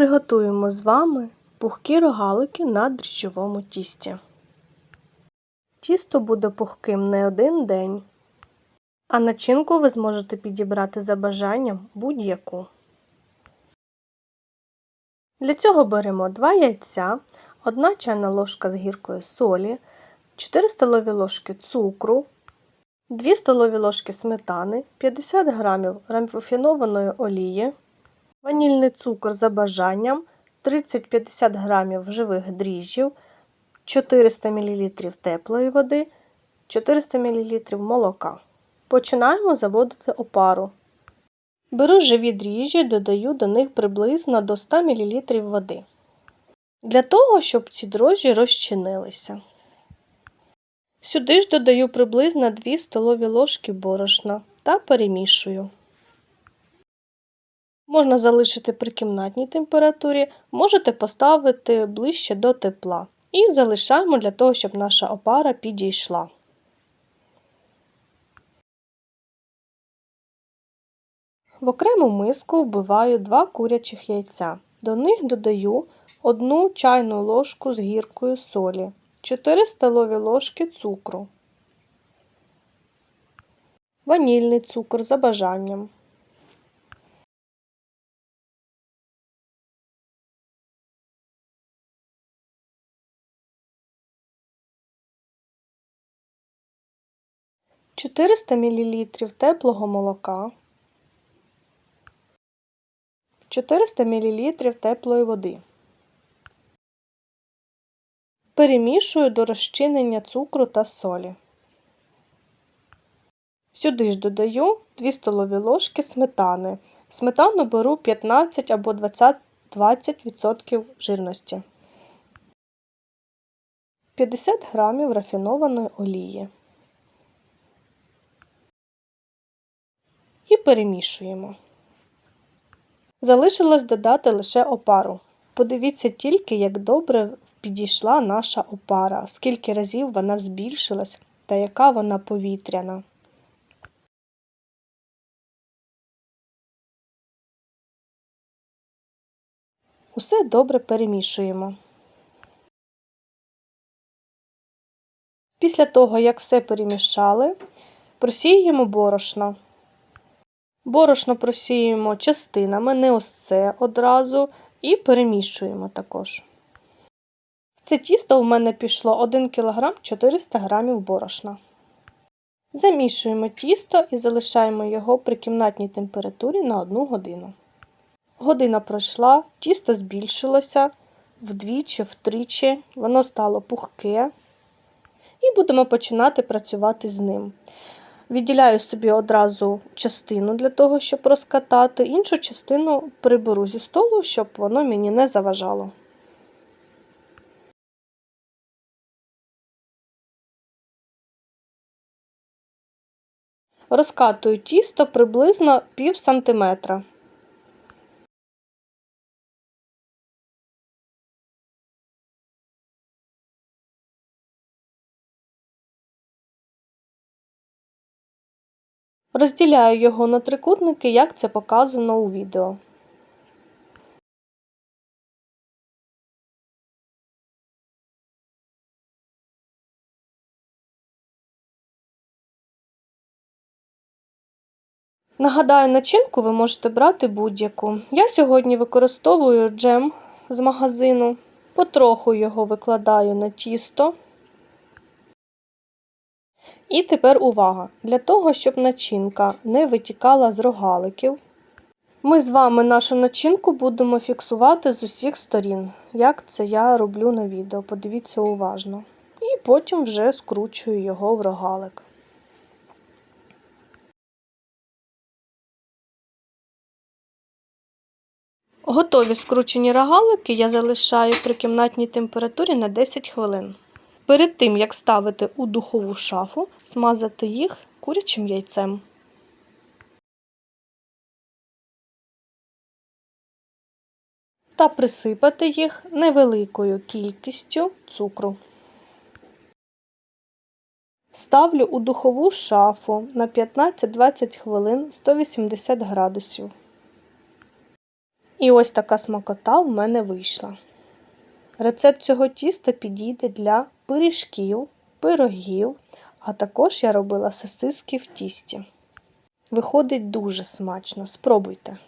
приготуємо з вами пухкі рогалики на дріжджовому тісті. Тісто буде пухким не один день, а начинку ви зможете підібрати за бажанням будь-яку. Для цього беремо 2 яйця, 1 чайна ложка з гіркою солі, 4 столові ложки цукру, 2 столові ложки сметани, 50 г рафінованої олії, ванільний цукор за бажанням, 30-50 г живих дріжджів, 400 мл теплої води, 400 мл молока. Починаємо заводити опару. Беру живі дріжджі, додаю до них приблизно до 100 мл води. Для того, щоб ці дрожжі розчинилися. Сюди ж додаю приблизно 2 столові ложки борошна та перемішую. Можна залишити при кімнатній температурі, можете поставити ближче до тепла. І залишаємо для того, щоб наша опара підійшла. В окрему миску вбиваю 2 курячих яйця. До них додаю 1 чайну ложку з гіркою солі, 4 столові ложки цукру, ванільний цукор за бажанням. Чотириста мілілітрів теплого молока, 400 мл теплої води. Перемішую до розчинення цукру та солі. Сюди ж додаю 2 столові ложки сметани. Сметану беру 15 або 20% 20% жирності, 50 г рафінованої олії. І перемішуємо. Залишилось додати лише опару. Подивіться тільки, як добре підійшла наша опара, скільки разів вона збільшилась та яка вона повітряна. Усе добре перемішуємо. Після того, як все перемішали, просіюємо борошно. Борошно просіюємо частинами, не ось це одразу, і перемішуємо також. В це тісто в мене пішло 1 кг 400 г борошна. Замішуємо тісто і залишаємо його при кімнатній температурі на 1 годину. Година пройшла, тісто збільшилося вдвічі, втричі, воно стало пухке. І будемо починати працювати з ним. Відділяю собі одразу частину для того, щоб розкатати, іншу частину приберу зі столу, щоб воно мені не заважало. Розкатую тісто приблизно пів сантиметра. Розділяю його на трикутники, як це показано у відео. Нагадаю, начинку ви можете брати будь-яку. Я сьогодні використовую джем з магазину, потроху його викладаю на тісто. І тепер увага! Для того, щоб начинка не витікала з рогаликів, ми з вами нашу начинку будемо фіксувати з усіх сторін, як це я роблю на відео. Подивіться уважно. І потім вже скручую його в рогалик. Готові скручені рогалики я залишаю при кімнатній температурі на 10 хвилин. Перед тим, як ставити у духову шафу, смазати їх курячим яйцем. Та присипати їх невеликою кількістю цукру. Ставлю у духову шафу на 15-20 хвилин 180 градусів. І ось така смакота в мене вийшла. Рецепт цього тіста підійде для пиріжків, пирогів, а також я робила сосиски в тісті. Виходить дуже смачно, спробуйте.